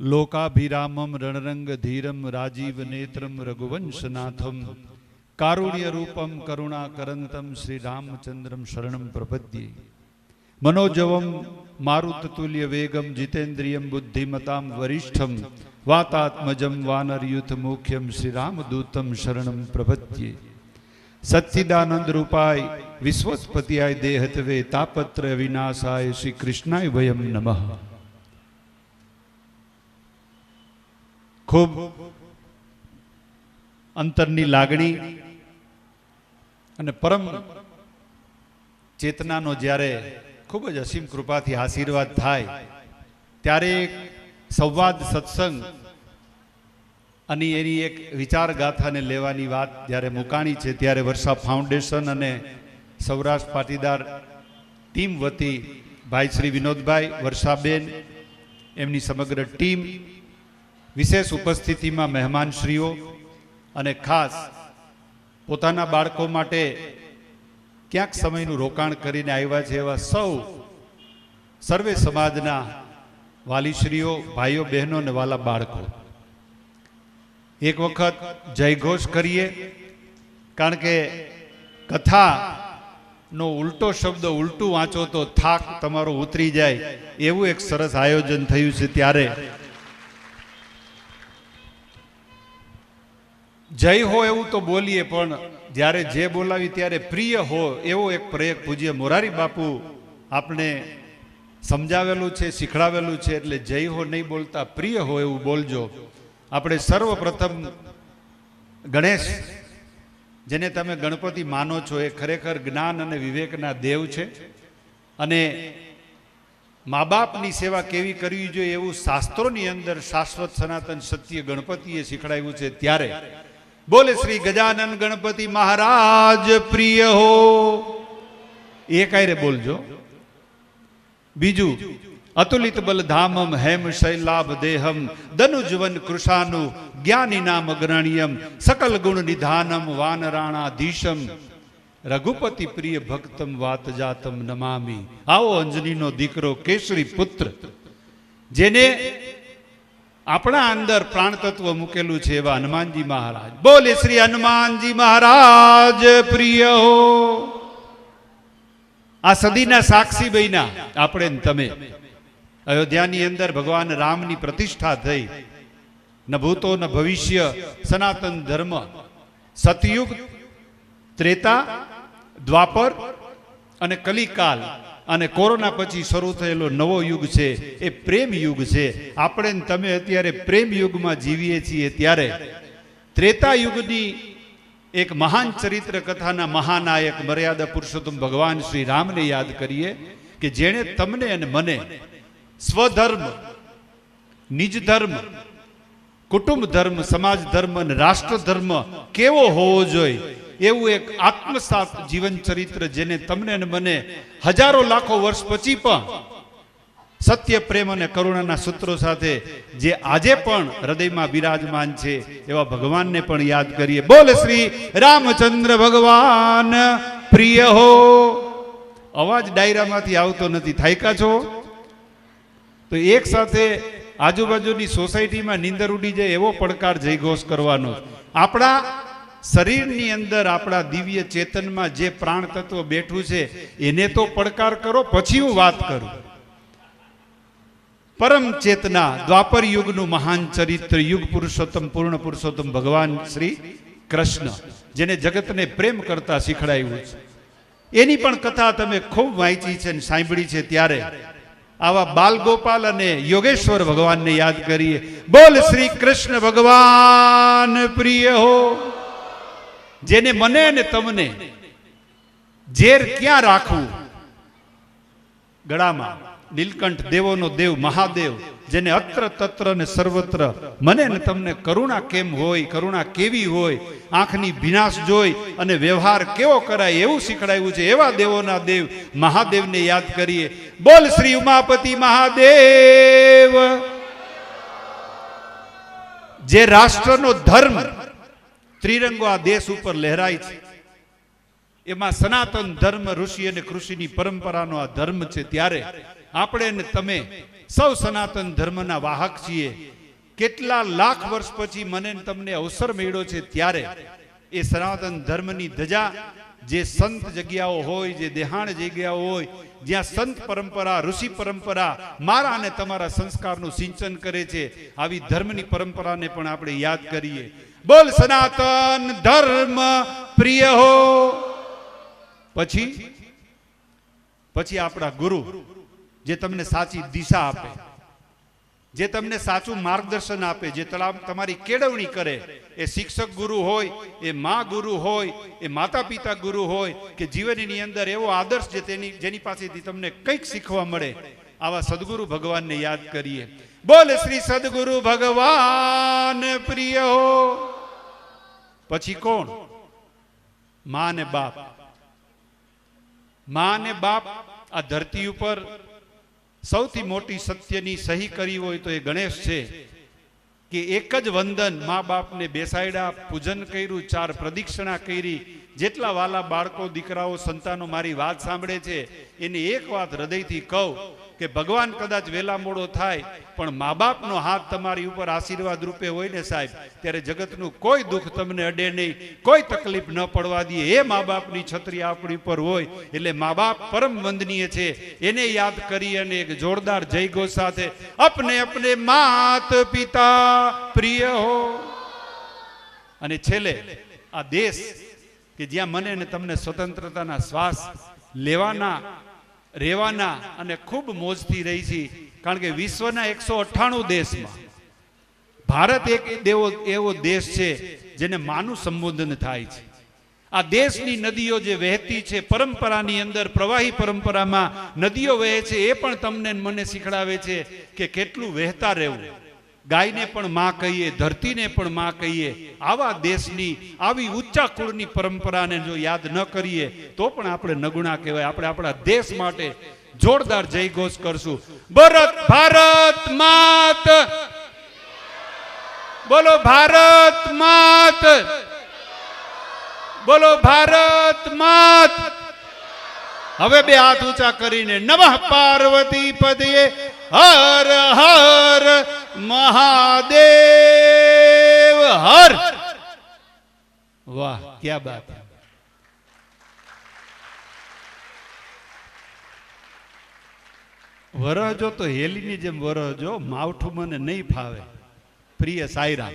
લોકાભિરામમ રણરંગ ધીરમ રાજીવ નેત્રમ રઘુવંશનાથમ કારુણ્ય રૂપમ કરુણાકરંતમ શ્રી રામચંદ્રમ શરણમ પ્રપદ્યે મનોજવમ મારુતતુલ્ય વેગમ જીતેન્દ્રિયમ બુદ્ધિમતામ વરિષ્ઠમ વાતાત્મજમ વાનરયુથ મુખ્યમ શ્રી રામદૂતમ શરણમ પ્રપદ્યે સચ્ચિદાનંદ રૂપાય વિશ્વસ્પતિયાય દેહતવે તાપત્ર વિનાશાય શ્રી કૃષ્ણાય વયમ નમઃ ખૂબ અંતરની લાગણી અને પરમ ચેતનાનો જ્યારે ખૂબ જ અસીમ કૃપાથી આશીર્વાદ થાય, ત્યારે એક સંવાદ સત્સંગ અને એની એક વિચાર ગાથાને લેવાની વાત જ્યારે મુકાણી છે, ત્યારે વર્ષા ફાઉન્ડેશન અને સૌરાષ્ટ્ર પાટીદાર ટીમ વતી ભાઈ શ્રી વિનોદભાઈ વર્ષાબેન, એમની સમગ્ર ટીમ વિશેષ ઉપસ્થિતિમાં મહેમાનશ્રીઓ અને ખાસ પોતાના બાળકો માટે ક્યાંક સમયનું રોકાણ કરીને આવ્યા છે એવા સૌ સર્વે સમાજના વાલીશ્રીઓ, ભાઈઓ, બહેનો અને વાલા બાળકો. એક વખત જયઘોષ કરીએ, કારણ કે કથાનો ઉલટો શબ્દ ઉલટું વાંચો તો થાક તમારો ઉતરી જાય એવું એક સરસ આયોજન થયું છે ત્યારે. જય હો એવું તો બોલીએ, પણ જ્યારે જે બોલાવી ત્યારે પ્રિય હો એવો એક પ્રયોગ પૂજ્ય મોરારી બાપુ આપણે સમજાવેલું છે, શીખડાવેલું છે, એટલે જય હો નહીં બોલતા, પ્રિય હો એવું બોલજો. આપણે સર્વપ્રથમ ગણેશ, જેને તમે ગણપતિ માનો છો, એ ખરેખર જ્ઞાન અને વિવેકના દેવ છે. અને મા બાપની સેવા કેવી કરવી જોઈએ એવું શાસ્ત્રોની અંદર શાશ્વત સનાતન સત્ય ગણપતિએ શીખડાવ્યું છે ત્યારે. બોલે શ્રી ગજાનન ગણપતિ મહારાજ, પ્રિય હો. એ કાયરે બોલજો. બીજું, અતુલિત બલ ધામમ હેમ શૈલાભ દેહમ દનુજવન કૃષાનુ જ્ઞાની નામ અગ્રણ્યમ, સકલ ગુણ નિધાનમ વાનરાણાધીશમ. રઘુપતિ પ્રિય ભક્તમ વાત જાતમ નમામી. આવો અંજનીનો દીકરો કેસરી પુત્ર, જેને આપણા અંદર પ્રાણ તત્વ મૂકેલું છે એવા હનુમાનજી મહારાજ. બોલે શ્રી હનુમાનજી મહારાજ, પ્રિય હો. આ સદીના સાક્ષી બન્યા. આપણે તમે. અયોધ્યાની અંદર ભગવાન રામની પ્રતિષ્ઠા થઈ. ન ભૂતો, ન ભવિષ્ય, સનાતન ધર્મ. સતયુગ, ત્રેતા, દ્વાપર અને કલિકાલ. અને કોરોના પછી શરૂ થયેલો નવો યુગ છે, એ પ્રેમ યુગ છે. આપણે તમે અત્યારે પ્રેમ યુગમાં જીવીએ છીએ ત્યારે ત્રેતા યુગની એક મહાન ચરિત્ર કથાના મહાનાયક મર્યાદા પુરુષોત્તમ ભગવાન શ્રી રામને યાદ કરીએ કે જેણે તમને અને મને સ્વધર્મ, નિજ ધર્મ, કુટુંબ ધર્મ, સમાજ ધર્મ અને રાષ્ટ્ર ધર્મ કેવો હોવો જોઈએ એવું એક આત્મસાત જીવન ચરિત્ર જેને તમને અને મને હજારો લાખો વર્ષ પછી પણ સત્ય, પ્રેમ અને કરુણાના સૂત્રો સાથે જે આજે પણ હૃદયમાં બિરાજમાન છે એવા ભગવાનને પણ યાદ કરીએ. બોલ શ્રી રામચંદ્ર ભગવાન, પ્રિય હો. અવાજ ડાયરામાંથી આવતો નથી. થાયકા છો? તો એક સાથે આજુબાજુની સોસાયટીમાં નીંદર ઉડી જાય એવો પડકાર જયઘોષ કરવાનો. આપણા શરીરની અંદર આપણા દિવ્ય ચેતનમાં જે પ્રાણ તત્વ બેઠું છે, એને તો પડકાર કરો, પછી હું વાત કરું. પરમ ચેતના દ્વાપર યુગનું મહાન ચરિત્ર, યુગ પુરુષોત્તમ, પૂર્ણ પુરુષોત્તમ ભગવાન શ્રી કૃષ્ણ, જેને જગતને પ્રેમ કરતા શીખડાયું છે. એની પણ કથા તમે ખૂબ વાંચી છે અને સાંભળી છે ત્યારે. આવા બાલગોપાલ અને યોગેશ્વર ભગવાનને યાદ કરીએ. બોલ શ્રી કૃષ્ણ ભગવાન, પ્રિય હો. જેને મને અને તમને ઝેર ક્યાં રાખવું? ગળામાં નીલકંઠ દેવોનો દેવ મહાદેવ, જેને અત્ર તત્ર ને સર્વત્ર મને ને તમને કરુણા કેમ હોય, કરુણા કેવી હોય, આંખની ભીનાશ જોઈ અને વ્યવહાર કેવો કરાય એવું શીખડાયું છે એવા દેવોના દેવ મહાદેવને યાદ કરીએ. બોલ શ્રી ઉમાપતિ મહાદેવ. જે રાષ્ટ્રનો ધર્મ ત્રિરંગો આ દેશ ઉપર લહેરાય છે. એમાં સનાતન ધર્મ, ઋષિ અને કૃષિની પરંપરાનો આ ધર્મ છે. ત્યારે આપણે તમે સૌ સનાતન ધર્મના વાહક છીએ. કેટલા લાખ વર્ષ પછી મને તમને અવસર મળ્યો છે ત્યારે એ સનાતન ધર્મની ધજા જે સંત જગ્યાઓ હોય, જે દેહાણ જગ્યાઓ હોય, જ્યાં સંત પરંપરા, ઋષિ પરંપરા મારા અને તમારા સંસ્કારનું સિંચન કરે છે, આવી ધર્મની પરંપરાને પણ આપણે યાદ કરીએ. બોલ સનાતન ધર્મ પ્રિય હો. પછી? પછી આપણા ગુરુ જે તમને સાચી દિશા આપે, જે તમને સાચું માર્ગદર્શન આપે, જે તમારી કેળવણી કરે, એ શિક્ષક ગુરુ હોય, એ મા ગુરુ હોય, એ માતા પિતા ગુરુ હોય, કે જીવનની અંદર એવો આદર્શ જે તેની, જેની પાસેથી તમને કંઈક શીખવા મળે, આવા સદગુરુ ભગવાનને યાદ કરીએ. બોલ શ્રી સદગુરુ ભગવાન પ્રિય હો. પછી કોણ? મા ને બાપ. મા ને બાપ આ ધરતી ઉપર સૌથી મોટી સત્યની સહી કરી હોય તો એ ગણેશ છે કે એક જ વંદન મા બાપને બેસાડ્યા, પૂજન કર્યું, ચાર પ્રદક્ષિણા કરી જેટલા વાલા બાળકો, દીકરાઓ, સંતાનો મારી વાત સાંભળે છે, એની એક વાત હૃદયથી કહું કે ભગવાન કદાચ વેલા મોડો થાય, પણ મા બાપનો હાથ તમારી ઉપર આશીર્વાદ રૂપે હોય ને સાહેબ, ત્યારે જગતનું કોઈ દુઃખ તમને અડે નહીં, કોઈ તકલીફ ન પડવા દે. એ મા બાપની છત્રી આપણી ઉપર હોય, એટલે મા બાપ પરમ વંદનીય છે. એને યાદ કરી અને એક જોરદાર જયઘોષ સાથે, અપને અપને માત પિતા પ્રિય હો. અને છેલ્લે, આ દેશ કે જ્યાં મને અને તમને સ્વતંત્રતાના શ્વાસ લેવાના, રહેવાના અને ખૂબ મોજથી રહી છે, કારણ કે વિશ્વના એકસો અઠ્ઠાણું દેશમાં ભારત એક એવો એવો દેશ છે જેને માનું સંબોધન થાય છે. આ દેશની નદીઓ જે વહેતી છે, પરંપરાની અંદર પ્રવાહી પરંપરામાં નદીઓ વહે છે, એ પણ તમને મને શીખડાવે છે કે કેટલું વહેતા રહેવું. ગાયને પણ માં કહીએ, ધરતીને પણ માં કહીએ. આવા દેશની, આવી ઊંચા કુળની પરંપરાને જો યાદ ન કરીએ, તો પણ આપણે નગુણા કહેવાય. આપણે આપણા દેશ માટે જોરદાર જયઘોષ કરશું. ભરત, ભારત માત! બોલો, ભારત માત! બોલો, ભારત માત! હવે બે હાથ ઊંચા કરીને નમઃ પાર્વતી પદીએ હર હર મહાદેવ, હર વાહ, ક્યા બાત. વરહજો તો હેલીની જેમ વરહજો, માવઠું મને નહીં ફાવે પ્રિય સાયરા